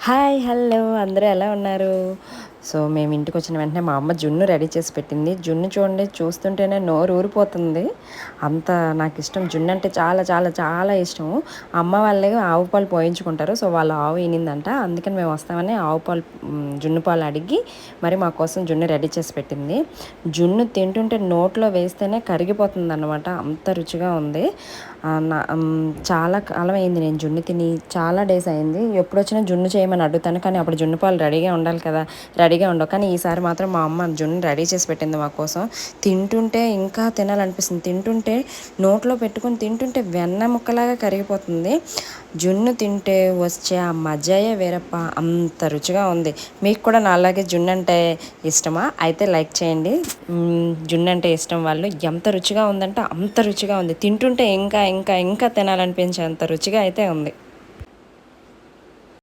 Hi hello. అందరూ ఎలా ఉన్నారు? సో మేము ఇంటికి వచ్చిన వెంటనే మా అమ్మ జున్ను రెడీ చేసి పెట్టింది. జున్ను చూడండి చూస్తుంటేనే నోరు ఊరిపోతుంది. అంత నాకు ఇష్టం. జున్ను అంటే చాలా చాలా చాలా ఇష్టం. అమ్మ వాళ్ళే ఆవు పాలు పోయించుకుంటారు. సో వాళ్ళ ఆవు ఈనిందంట. అందుకని మేము వస్తామని ఆవు పాలు జున్ను పాలు అడిగి మరి మా కోసం జున్ను రెడీ చేసి పెట్టింది. జున్ను తింటుంటే నోట్లో వేస్తేనే కరిగిపోతుంది అనమాట అంత రుచిగా ఉంది. చాలా కాలం అయింది నేను జున్ను తిని. చాలా డేస్ అయింది. ఎప్పుడు వచ్చినా జున్ను చేయమని అడుగుతాను. కానీ అప్పుడు జున్ను పాలు రెడీగా ఉండాలి కదా. రెడీగా ఉండవు. కానీ ఈసారి మాత్రం మా అమ్మ జున్ను రెడీ చేసి పెట్టింది మా కోసం. తింటుంటే ఇంకా తినాలనిపిస్తుంది. తింటుంటే నోట్లో పెట్టుకొని తింటుంటే వెన్న ముక్కలాగా కరిగిపోతుంది. జున్ను తింటే వచ్చే ఆ మజాయే వేరప్ప. అంత రుచిగా ఉంది. మీకు కూడా నా అలాగే జున్ను అంటే ఇష్టమా? అయితే లైక్ చేయండి. జున్ను అంటే ఇష్టం వాళ్ళు. ఎంత రుచిగా ఉందంటే అంత రుచిగా ఉంది. తింటుంటే ఇంకా ఇంకా ఇంకా తినాలనిపించే అంత రుచిగా అయితే ఉంది.